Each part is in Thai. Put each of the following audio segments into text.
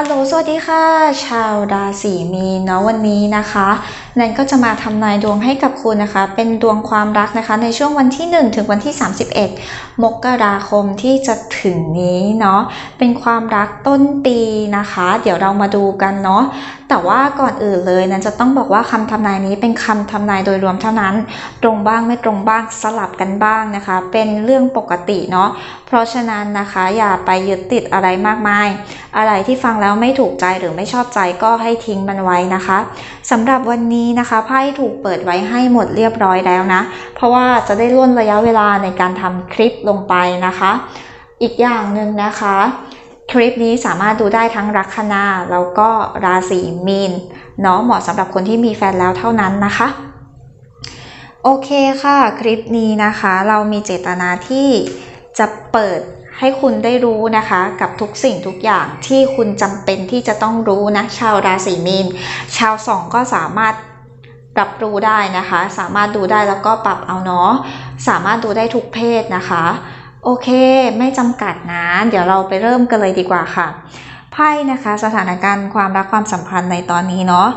อัลโหลสวัสดีค่ะ ชาวราศีมีนเนาะวันนี้นะคะแนนก็จะมาทำนายดวงให้กับคุณนะคะ เป็นดวงความรักนะคะ ในช่วงวันที่ 1 ถึงวันที่ 31 มกราคมที่จะถึงนี้เนาะเป็นความรักต้นปีนะคะ เดี๋ยวเรามาดูกันเนาะ แต่ว่าก่อนอื่นเลยนั้นจะต้องบอกว่าคำทำนายนี้เป็นคำทำนายโดยรวมเท่านั้น ตรงบ้างไม่ตรงบ้างสลับกันบ้างนะคะ เป็นเรื่องปกติเนาะเพราะฉะนั้นนะคะอย่าไปยึดติดอะไรมากมาย อะไรที่ฟังแล้วไม่ถูกใจหรือไม่ชอบใจก็ให้ทิ้งมันไว้นะคะสำหรับวันนี้นะคะไพ่ถูกเปิดไว้ให้หมดเรียบร้อยแล้วนะ เพราะว่าจะได้ล่นระยะเวลาในการทำคลิปลงไปนะคะ อีกอย่างหนึ่งนะคะ คลิปนี้สามารถดูได้ทั้งลัคนาแล้วก็ราศีมีนเนาะเหมาะสำหรับคนที่มีแฟนแล้วเท่านั้นนะคะ โอเคค่ะ คลิปนี้นะคะ เรามีเจตนาที่จะเปิดให้คุณได้รู้นะคะ กับทุกสิ่งทุกอย่างที่คุณจำเป็นที่จะต้องรู้นะ ชาวราศีมีน ชาวสองก็สามารถรับรู้ได้นะคะ สามารถดูได้แล้วก็ปรับเอาเนาะสามารถดูได้ทุกเพศนะคะ โอเค ไม่จำกัดนะเดี๋ยวเราไปเริ่มกันเลยดีกว่าค่ะ ไพ่นะคะสถานการณ์ความรักความสัมพันธ์ในตอนนี้เนาะ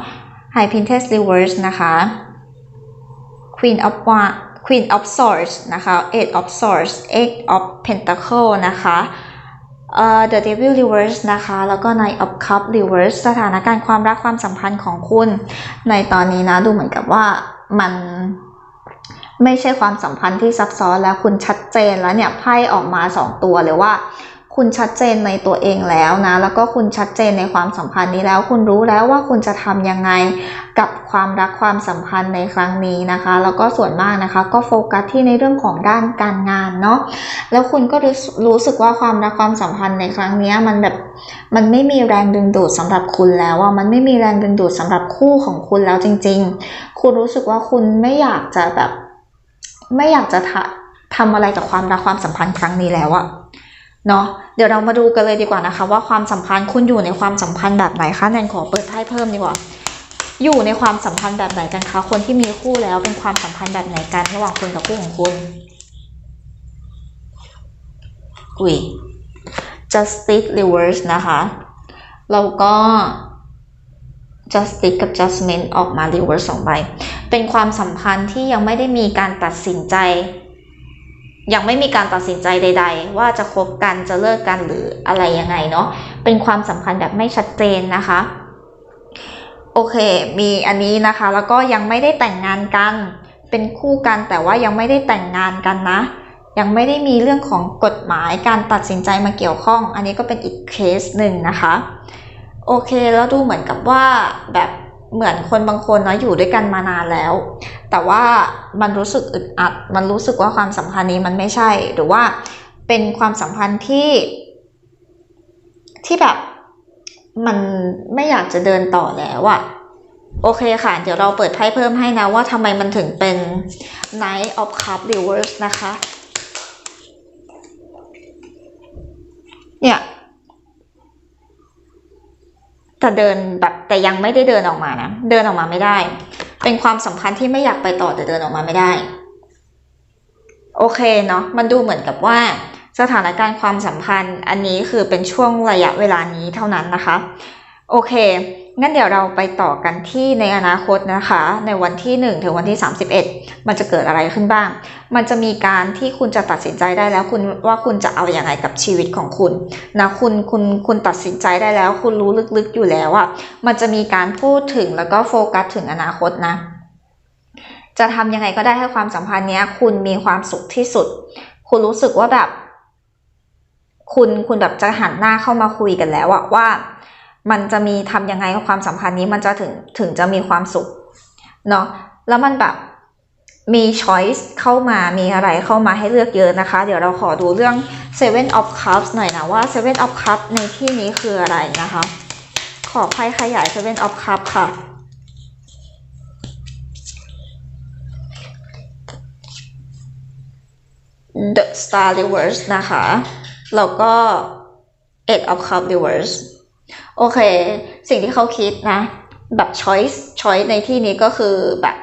High Princess Reverse นะคะ Queen of Wa- Queen of Swords นะคะ Eight of Swords Eight of Pentacle นะคะเอ่อ The Devil Reverse นะคะ แล้วก็ Knight of Cup Reverse สถานการณ์ความรักความสัมพันธ์ของคุณ ในตอนนี้นะ ดูเหมือนกับว่ามัน ไม่ใช่ความสัมพันธ์ที่ซับซ้อนแล้วคุณชัดเจนแล้วเนี่ยไพ่ออกมาสองตัวเลยว่า คุณชัดเจนในตัวเองแล้วนะ แล้วก็คุณชัดเจนในความสัมพันธ์นี้แล้ว คุณรู้แล้วว่าคุณจะทำยังไงกับความรักความสัมพันธ์ในครั้งนี้นะคะ แล้วก็ส่วนมากนะคะ ก็โฟกัสที่ในเรื่องของด้านการงานเนาะ แล้วคุณก็รู้สึกว่าความรักความสัมพันธ์ในครั้งนี้มันแบบมันไม่มีแรงดึงดูดสำหรับคุณแล้วอะมันไม่มีแรงดึงดูดสำหรับคู่ของคุณแล้วจริง ๆ คุณรู้สึกว่าคุณไม่อยากจะแบบ ไม่อยากจะทำอะไรกับความรักความสัมพันธ์ครั้งนี้แล้วอะ เนาะเดี๋ยวเรามาดูกันเลยดีกว่านะคะ ว่าความสัมพันธ์คุณอยู่ในความสัมพันธ์แบบไหนคะแนนขอเปิดไพ่เพิ่มดีกว่า อยู่ในความสัมพันธ์แบบไหนกันคะคนที่มีคู่แล้วเป็นความสัมพันธ์แบบไหนกันระหว่างคุณกับคู่ของคุณอุ้ย justice reverse นะคะแล้วก็ justice กับ judgment ออกมา reverse สองใบ เป็นความสัมพันธ์ที่ยังไม่ได้มีการตัดสินใจ ยังไม่มีการตัดสินใจใด ๆ ว่าจะคบกันจะเลิกกันหรืออะไรยังไงเนาะเป็นความสัมพันธ์แบบไม่ชัดเจนนะคะโอเค มีอันนี้นะคะ แล้วก็ยังไม่ได้แต่งงานกัน เป็นคู่กันแต่ว่ายังไม่ได้แต่งงานกันนะ ยังไม่ได้มีเรื่องของกฎหมายการตัดสินใจมาเกี่ยวข้อง อันนี้ก็เป็นอีกเคสหนึ่งนะคะ โอเค แล้วดูเหมือนกับว่าแบบ เหมือนคนบางคนนะอยู่ด้วยกันมานานแล้ว แต่ว่ามันรู้สึกอึดอัด มันรู้สึกว่าความสัมพันธ์นี้มันไม่ใช่ หรือว่าเป็นความสัมพันธ์ที่ ที่แบบมันไม่อยากจะเดินต่อแล้วอะโอเคค่ะ เดี๋ยวเราเปิดไพ่เพิ่มให้นะว่าทำไมมันถึงเป็น Knight of Cup Reverse นะคะ เนี่ย แต่เดินแบบแต่ยังไม่ได้เดินออกมานะ เดินออกมาไม่ได้ เป็นความสัมพันธ์ที่ไม่อยากไปต่อแต่เดินออกมาไม่ได้ โอเคเนาะมันดูเหมือนกับว่า สถานการณ์ความสัมพันธ์อันนี้คือเป็นช่วงระยะเวลานี้เท่านั้นนะคะ โอเค งั้นเดี๋ยวเราไปต่อกันที่ในอนาคตนะคะ ในวันที่ 1 ถึงวันที่ 31 มันจะเกิดอะไรขึ้นบ้าง มันจะมีการที่คุณจะตัดสินใจได้แล้วคุณว่าคุณจะเอาอยัางไงกับชีวิตของคุณนะคุณคุณคุณตัดสินใจได้แล้ว คุณรู้ลึกๆอยู่แล้วอะมันจะมีการพูดถึงแล้วก็โฟกัสถึงอนาคตนะ จะทำยังไงก็ได้ให้ความสัมพันธ์เนี้ยคุณมีความสุขที่สุด คุณรู้สึกว่าแบบ คุณคุณแบบจะหันหน้าเข้ามาคุยกันแล้วอะว่า มันจะมีทำยังไงกับความสัมพันธ์นี้มันจะถึงถึงจะมีความสุขเนาะแล้วมันแบบมีช้อยส์เข้ามามีอะไรเข้ามาให้เลือกเยอะนะคะ เดี๋ยวเราขอดูเรื่อง Seven of Cups หน่อยนะว่า Seven of Cups ในที่นี้คืออะไรนะคะ ขอไพ่ขยาย Seven of Cups ค่ะ The Star Reverse นะคะ แล้วก็ Eight of Cups Reverse โอเค สิ่งที่เขาคิดนะ แบบ choice choice ในที่นี้ก็คือแบบ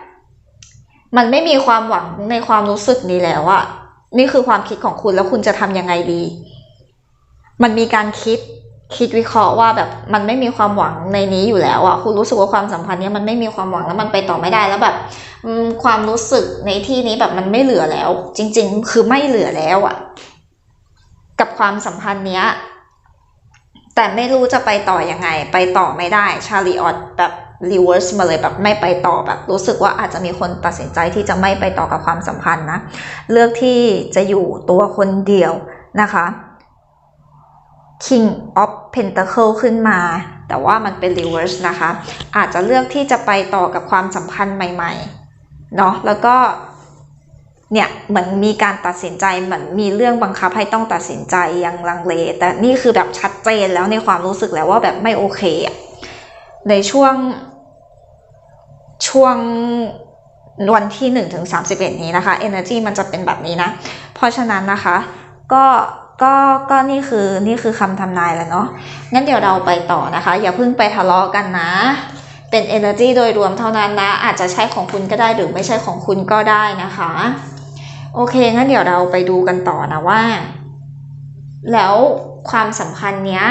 มันไม่มีความหวังในความรู้สึกนี้แล้วอะนี่คือความคิดของคุณแล้วคุณจะทำยังไงดี มันมีการคิดคิดวิเคราะห์ว่าแบบมันไม่มีความหวังในนี้อยู่แล้วอะคุณรู้สึกว่าความสัมพันธ์นี้มันไม่มีความหวังแล้วมันไปต่อไม่ได้แล้วแบบความรู้สึกในที่นี้แบบมันไม่เหลือแล้ว จริง ๆ คือไม่เหลือแล้วอะกับความสัมพันธ์เนี้ย แต่ไม่รู้จะไปต่อยังไง ไปต่อไม่ได้ชาลีออตแบบรีเวิร์สมาเลยแบบไม่ไปต่อแบบรู้สึกว่าอาจจะมีคนตัดสินใจที่จะไม่ไปต่อกับความสัมพันธ์นะ เลือกที่จะอยู่ตัวคนเดียวนะคะ King of Pentacle ขึ้นมา แต่ว่ามันเป็น reverse นะคะ อาจจะเลือกที่จะไปต่อกับความสัมพันธ์ใหม่ๆ เนาะแล้วก็ เนี่ยเหมือนมีการตัดสินใจเหมือนมีเรื่องบังคับให้ต้องตัดสินใจยังลังเล แต่นี่คือแบบชัดเจนแล้วในความรู้สึกแล้วว่าแบบไม่โอเคในช่วง ช่วงวันที่1ถึง31 นี้นะคะ energy มันจะเป็นแบบนี้นะ เพราะฉะนั้นนะคะก็ก็ก็นี่คือนี่คือคำทำนายแล้วเนาะงั้นเดี๋ยวเราไปต่อนะคะ อย่าเพิ่งไปทะเลาะกันนะเป็น energy โดยรวมเท่านั้นนะ อาจจะใช่ของคุณก็ได้หรือไม่ใช่ของคุณก็ได้นะคะ โอเคงั้นเดี๋ยวเราไปดูกันต่อนะว่า แล้วความสัมพันธ์เนี้ย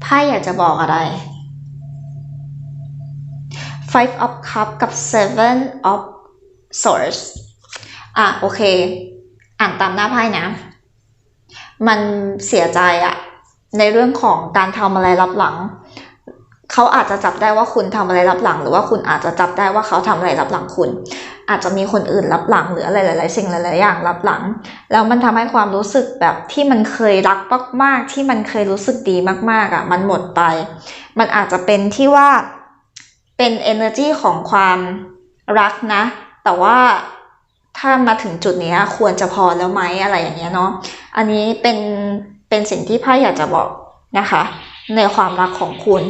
ไพ่อยากจะบอกอะไร Five of Cup กับ Seven of Swords อะโอเค อ่านตามหน้าไพ่นะ มันเสียใจอะในเรื่องของการทำอะไรรับหลัง เขาอาจจะจับได้ว่าคุณทำอะไรรับหลัง หรือว่าคุณอาจจะจับได้ว่าเขาทำอะไรรับหลังคุณ อาจจะมีคนอื่นรับหลังหรืออะไรหลาย ๆ สิ่งหลาย ๆ อย่างรับหลัง แล้วมันทำให้ความรู้สึกแบบที่มันเคยรักมาก ๆ ที่มันเคยรู้สึกดีมาก ๆอะมันหมดไป มันอาจจะเป็นที่ว่าเป็น energy ของความรักนะ แต่ว่าถ้ามาถึงจุดนี้ควรจะพอแล้วไหมอะไรอย่างเงี้ยเนาะ อันนี้เป็นเป็นสิ่งที่ไพ่อยากจะบอกนะคะ ในความรักของคุณ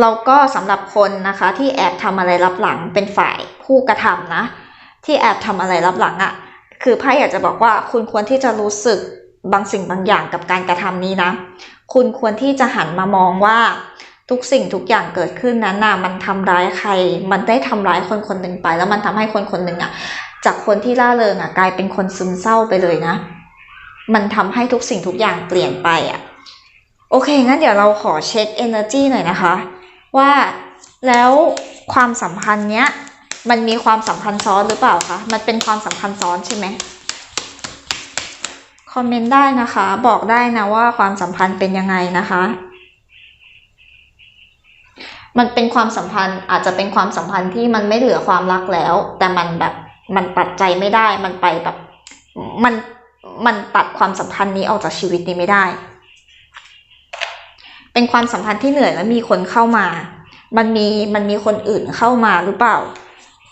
เราก็สำหรับคนนะคะที่แอบทำอะไรรับหลังเป็นฝ่ายผู้กระทำนะ ที่แอบทำอะไรรับหลังอะ่ะคือไพ่อยากจะบอกว่าคุณควรที่จะรู้สึกบางสิ่งบางอย่างกับการกระทำนี้นะ คุณควรที่จะหันมามองว่าทุกสิ่งทุกอย่างเกิดขึ้นนั้นน่ะมันทำร้ายใคร มันได้ทำร้ายคนคนหนึ่งไป แล้วมันทำให้คนคนหนึ่งอะ จากคนที่ล่าเริงอะกลายเป็นคนซึมเศร้าไปเลยนะ มันทำให้ทุกสิ่งทุกอย่างเปลี่ยนไปอะ โอเคงั้นเดี๋ยวเราขอเช็ค energy หน่อยนะคะ ว่าแล้วความสัมพันธ์เนี้ยมันมีความสัมพันธ์ซ้อนหรือเปล่าคะ มันเป็นความสัมพันธ์ซ้อนใช่ไหมคอมเมนต์ได้นะคะ บอกได้นะว่าความสัมพันธ์เป็นยังไงนะคะ มันเป็นความสัมพันธ์อาจจะเป็นความสัมพันธ์ที่มันไม่เหลือความรักแล้ว แต่มันแบบมันตัดใจไม่ได้ มันไปแบบมันมันตัดความสัมพันธ์นี้ออกจากชีวิตนี้ไม่ได้ เป็นความสัมพันธ์ที่เหนื่อยแล้วมีคนเข้ามา มันมีมันมีคนอื่นเข้ามาหรือเปล่า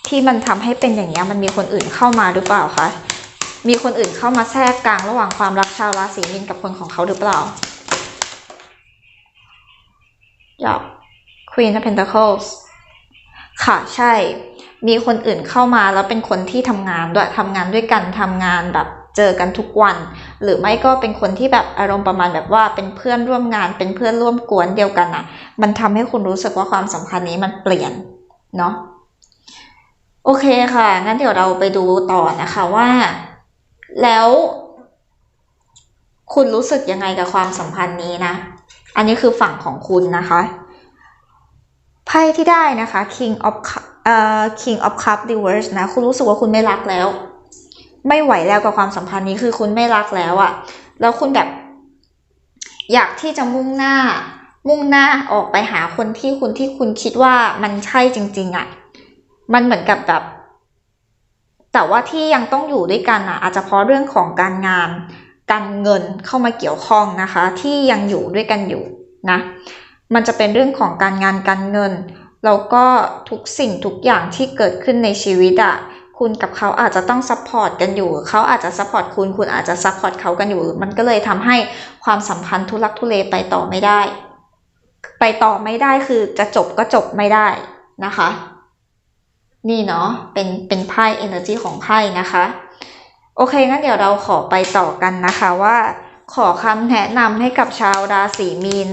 ที่มันทำให้เป็นอย่างนี้ยมันมีคนอื่นเข้ามาหรือเปล่าคะมีคนอื่นเข้ามาแทรกกลางระหว่างความรักชาวราศีมีนกับคนของเขาหรือเปล่าอยาก Queen of Pentacles ค่ะใช่ มีคนอื่นเข้ามาแล้วเป็นคนที่ทำงานด้วยทำงานด้วยกันทำงานแบบ เจอกันทุกวัน หรือไม่ก็เป็นคนที่แบบอารมณ์ประมาณแบบว่าเป็นเพื่อนร่วมงานเป็นเพื่อนร่วมกวนเดียวกันอะมันทำให้คุณรู้สึกว่าความสัมพันธ์นี้มันเปลี่ยนเนาะโอเคค่ะ งั้นเดี๋ยวเราไปดูต่อนะคะว่า แล้ว คุณรู้สึกยังไงกับความสัมพันธ์นี้นะ อันนี้คือฝั่งของคุณนะคะไพ่ที่ได้นะคะ King of Cup เอ่อ King of Cup Reverse นะ คุณรู้สึกว่าคุณไม่รักแล้ว ไม่ไหวแล้วกับความสัมพันธ์นี้คือคุณไม่รักแล้วอะแล้วคุณแบบ อยากที่จะมุ่งหน้า มุ่งหน้าออกไปหาคนที่คุณที่คุณคิดว่ามันใช่จริง ๆอะมันเหมือนกับแบบ แต่ว่าที่ยังต้องอยู่ด้วยกันอะอาจจะเพราะเรื่องของการงาน การเงินเข้ามาเกี่ยวข้องนะคะ ที่ยังอยู่ด้วยกันอยู่นะ มันจะเป็นเรื่องของการงานการเงินแล้วก็ทุกสิ่งทุกอย่างที่เกิดขึ้นในชีวิตอะ คุณกับเขาอาจจะต้องซัพพอร์ตกันอยู่ เขาอาจจะซัพพอร์ตคุณ คุณอาจจะซัพพอร์ตเขากันอยู่ มันก็เลยทำให้ความสัมพันธ์ทุลักทุเลไปต่อไม่ได้ ไปต่อไม่ได้คือจะจบก็จบไม่ได้นะคะ นี่เนาะ เป็นเป็นไพ่ energy ของไพ่นะคะ โอเคงั้นเดี๋ยวเราขอไปต่อกันนะคะว่า ขอคำแนะนำให้กับชาวราศีมีน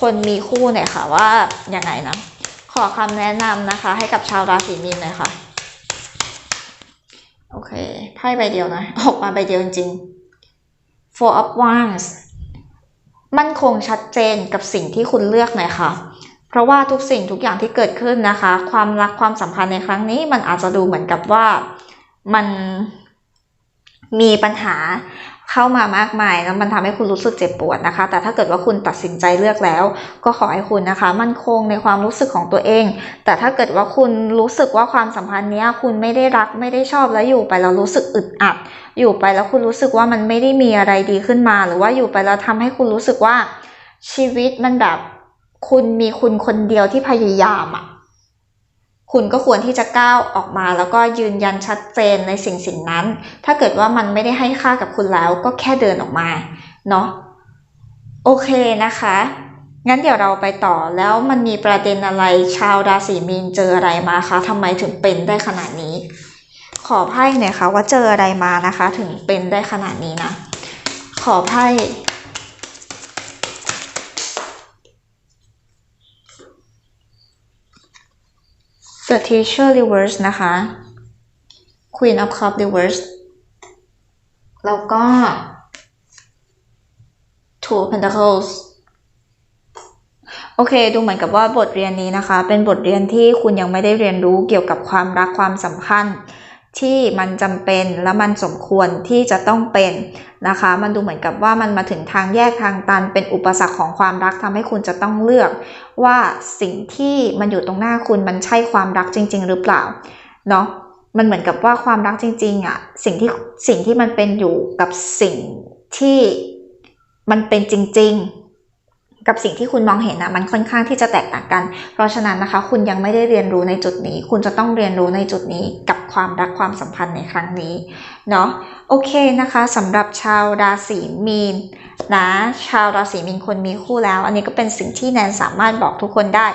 คนมีคู่หน่อยค่ะว่ายังไงนะ ขอคำแนะนำนะคะ ให้กับชาวราศีมีนหน่อยค่ะ โอเค ไพ่ใบเดียวนะ ออกมาใบเดียวจริง four of wands มั่นคงชัดเจนกับสิ่งที่คุณเลือกหน่อยค่ะ เพราะว่าทุกสิ่งทุกอย่างที่เกิดขึ้นนะคะ ความรักความสัมพันธ์ในครั้งนี้ มันอาจจะดูเหมือนกับว่ามันมีปัญหา เข้ามามากมายแล้วมันทำให้คุณรู้สึกเจ็บปวดนะคะ แต่ถ้าเกิดว่าคุณตัดสินใจเลือกแล้ว ก็ขอให้คุณนะคะ มั่นคงในความรู้สึกของตัวเอง แต่ถ้าเกิดว่าคุณรู้สึกว่าความสัมพันธ์นี้คุณไม่ได้รักไม่ได้ชอบแล้วอยู่ไปแล้วรู้สึกอึดอัด อยู่ไปแล้วคุณรู้สึกว่ามันไม่ได้มีอะไรดีขึ้นมา หรือว่าอยู่ไปแล้วทำให้คุณรู้สึกว่าชีวิตมันแบบคุณมีคุณคนเดียวที่พยายามอะ คุณก็ควรที่จะก้าวออกมา แล้วก็ยืนยันชัดเจนในสิ่งสิ่งนั้น ถ้าเกิดว่ามันไม่ได้ให้ค่ากับคุณแล้วก็แค่เดินออกมาเนาะโอเคนะคะ งั้นเดี๋ยวเราไปต่อแล้วมันมีประเด็นอะไรชาวราศีมีนเจออะไรมาคะทำไมถึงเป็นได้ขนาดนี้ ขอไพ่หน่อยค่ะว่าเจออะไรมานะคะ ถึงเป็นได้ขนาดนี้นะ ขอไพ่ The Teacher Reverse นะคะ Queen of Cups Reverse แล้วก็ Two of Pentacles โอเค ดูเหมือนกับว่าบทเรียนนี้นะคะ เป็นบทเรียนที่คุณยังไม่ได้เรียนรู้เกี่ยวกับความรักความสัมพันธ์ ที่มันจำเป็นและมันสมควรที่จะต้องเป็นนะคะ มันดูเหมือนกับว่ามันมาถึงทางแยกทางตัน เป็นอุปสรรคของความรักทำให้คุณจะต้องเลือก ว่าสิ่งที่มันอยู่ตรงหน้าคุณมันใช่ความรักจริง ๆ หรือเปล่าเนาะมันเหมือนกับว่าความรักจริง ๆอะสิ่งที่สิ่งที่มันเป็นอยู่กับสิ่งที่มันเป็นจริง ๆกับสิ่งที่คุณมองเห็นนะมันค่อนข้างที่จะแตกต่างกัน เพราะฉะนั้นนะคะ คุณยังไม่ได้เรียนรู้ในจุดนี้ คุณจะต้องเรียนรู้ในจุดนี้กับ ความรักความสัมพันธ์ในครั้งนี้เนาะโอเคนะคะสำหรับชาวราศีมีนนะชาวราศีมีนคนมีคู่แล้ว อันนี้ก็เป็นสิ่งที่แนนสามารถบอกทุกคนได้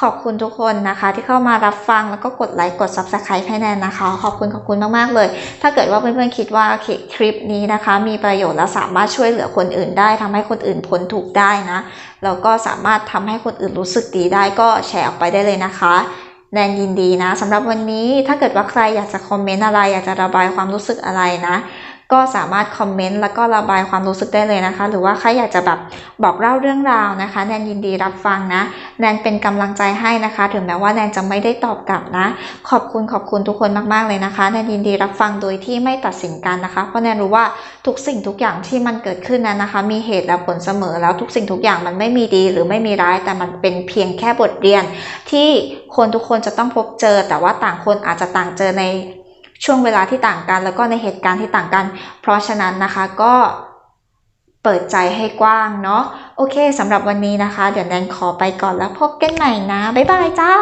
ขอบคุณทุกคนนะคะ ที่เข้ามารับฟังแล้วก็กดไลค์กด subscribe ให้แนนนะคะ ขอบคุณขอบคุณมากๆเลย ถ้าเกิดว่าเพื่อนๆคิดว่าคลิปนี้นะคะ มีประโยชน์และสามารถช่วยเหลือคนอื่นได้ทำให้คนอื่นพ้นทุกข์ได้นะแล้วก็สามารถทำให้คนอื่นรู้สึกดีได้ก็แชร์ออกไปได้เลยนะคะ แนนยินดีนะสำหรับวันนี้ถ้าเกิดว่าใครอยากจะคอมเมนต์อะไร อยากจะระบายความรู้สึกอะไรนะ ก็สามารถคอมเมนต์แล้วก็ระบายความรู้สึกได้เลยนะคะ หรือว่าใครอยากจะแบบบอกเล่าเรื่องราวนะคะ แนนยินดีรับฟังนะ แนนเป็นกำลังใจให้นะคะ ถึงแม้ว่าแนนจะไม่ได้ตอบกลับนะ ขอบคุณขอบคุณทุกคนมากๆเลยนะคะ แนนยินดีรับฟังโดยที่ไม่ตัดสินกันนะคะ เพราะแนนรู้ว่าทุกสิ่งทุกอย่างที่มันเกิดขึ้นนั้นนะคะ มีเหตุและผลเสมอแล้วทุกสิ่งทุกอย่างมันไม่มีดีหรือไม่มีร้าย แต่มันเป็นเพียงแค่บทเรียน ที่คนทุกคนจะต้องพบเจอ แต่ว่าต่างคนอาจจะต่างเจอใน ช่วงเวลาที่ต่างกัน แล้วก็ในเหตุการณ์ที่ต่างกัน เพราะฉะนั้นนะคะก็เปิดใจให้กว้างเนาะโอเคสำหรับวันนี้นะคะ เดี๋ยวแนนขอไปก่อนแล้วพบกันใหม่นะ บ๊ายบายจ้า